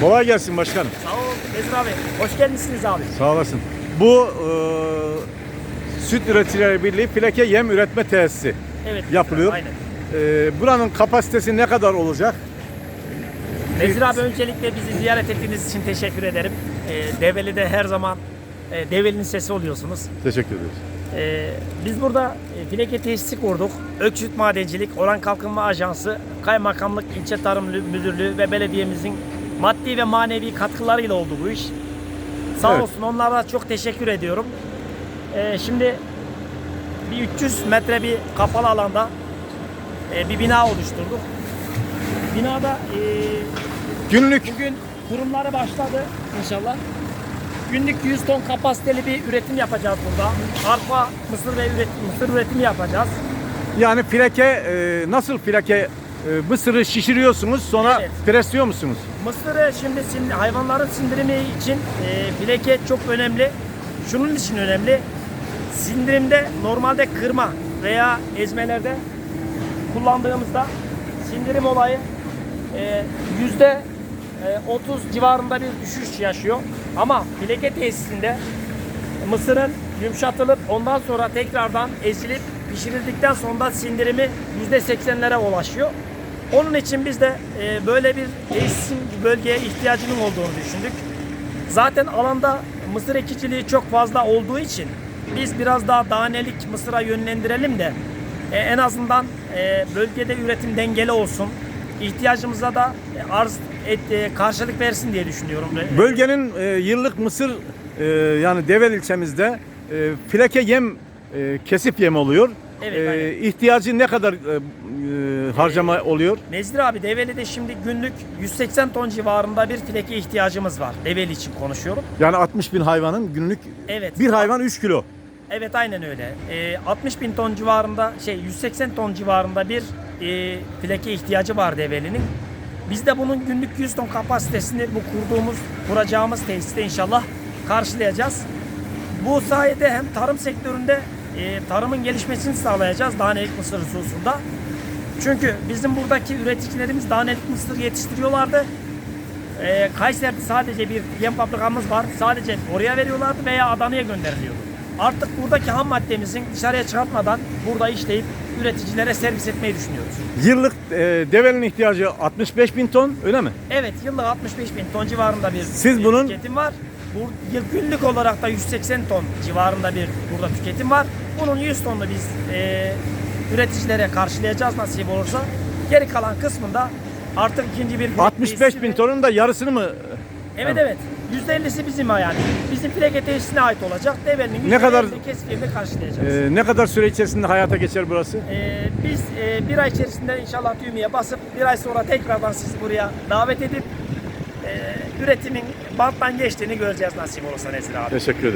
Kolay gelsin başkanım. Sağ ol Bezir abi. Hoş gelmişsiniz abi. Sağ olasın. Bu e, Süt Üreticileri Birliği Fileke Yem Üretme Tesisi Evet. yapılıyor. Aynen. E, buranın kapasitesi ne kadar olacak? Bezir abi öncelikle bizi ziyaret ettiğiniz için teşekkür ederim. Ee, Develi'de her zaman e, Develi'nin sesi oluyorsunuz. Teşekkür ederiz. Ee, biz burada e, fileke tesisi kurduk. Öksüt Madencilik, Oran Kalkınma Ajansı, Kaymakamlık, İlçe Tarım Müdürlüğü ve belediyemizin maddi ve manevi katkılarıyla oldu bu iş. Sağ Evet. olsun onlara çok teşekkür ediyorum. Ee, şimdi bir 300 metre bir kapalı alanda e, bir bina oluşturduk. Binada e, Günlük Bugün kurumları başladı inşallah. Günlük 100 ton kapasiteli bir üretim yapacağız burada. Arpa, mısır ve üretim, mısır üretimi yapacağız. yani fileke e, nasıl fileke e, mısırı şişiriyorsunuz sonra Evet. presliyor musunuz? Mısırı şimdi sin- hayvanların sindirimi için e, fileke çok önemli. Şunun için önemli. Sindirimde normalde kırma veya ezmelerde kullandığımızda sindirim olayı e, yüzde e, 30 civarında bir düşüş yaşıyor. Ama fileke tesisinde mısırın yumuşatılıp ondan sonra tekrardan ezilip pişirildikten sonra sindirimi yüzde 80'lere ulaşıyor. Onun için biz de e, böyle bir tesisin bölgeye ihtiyacının olduğunu düşündük. Zaten alanda mısır ekiciliği çok fazla olduğu için biz biraz daha danelik mısıra yönlendirelim de e, en azından e, bölgede üretim dengeli olsun. İhtiyacımıza da arz et, karşılık versin diye düşünüyorum. Bölgenin yıllık mısır yani Devel ilçemizde e, yem e, kesip yem oluyor. Evet, E, aynen. ihtiyacı ne kadar e, e, harcama oluyor? Nezdir abi Develi'de şimdi günlük 180 ton civarında bir fileke ihtiyacımız var. Develi için konuşuyorum. Yani 60 bin hayvanın günlük Evet. bir hayvan 3 kilo. Evet aynen öyle. Ee, 60 bin ton civarında şey 180 ton civarında bir e, fileke ihtiyacı var Develi'nin. Biz de bunun günlük 100 ton kapasitesini bu kurduğumuz, kuracağımız tesiste inşallah karşılayacağız. Bu sayede hem tarım sektöründe e, tarımın gelişmesini sağlayacağız danelik mısır hususunda. Çünkü bizim buradaki üreticilerimiz danelik mısır yetiştiriyorlardı. E, Kayseri'de sadece bir yem fabrikamız var. Sadece oraya veriyorlardı veya Adana'ya gönderiliyordu. Artık buradaki ham maddemizin dışarıya çıkartmadan burada işleyip üreticilere servis etmeyi düşünüyoruz. Yıllık e, Devel'in ihtiyacı 65 bin ton öyle mi? Evet yıllık 65 bin ton civarında bir Siz bir bunun- tüketim var. Bu günlük olarak da 180 ton civarında bir burada tüketim var. Bunun 100 tonunu biz e, üreticilere karşılayacağız nasip olursa. Geri kalan kısmında artık ikinci bir 65 bin tonun da yarısını mı? Evet evet. %50'si bizim yani. Bizim plaka tesisine ait olacak. Develinin Ne kadar- %50'sini kesifiyeli karşılayacağız. E, ne kadar süre içerisinde hayata geçer burası? Ee, biz e, bir ay içerisinde inşallah düğmeye basıp bir ay sonra tekrardan sizi buraya davet edip e, üretimin banttan geçtiğini göreceğiz nasip olursa Nezir abi. Teşekkür ederim.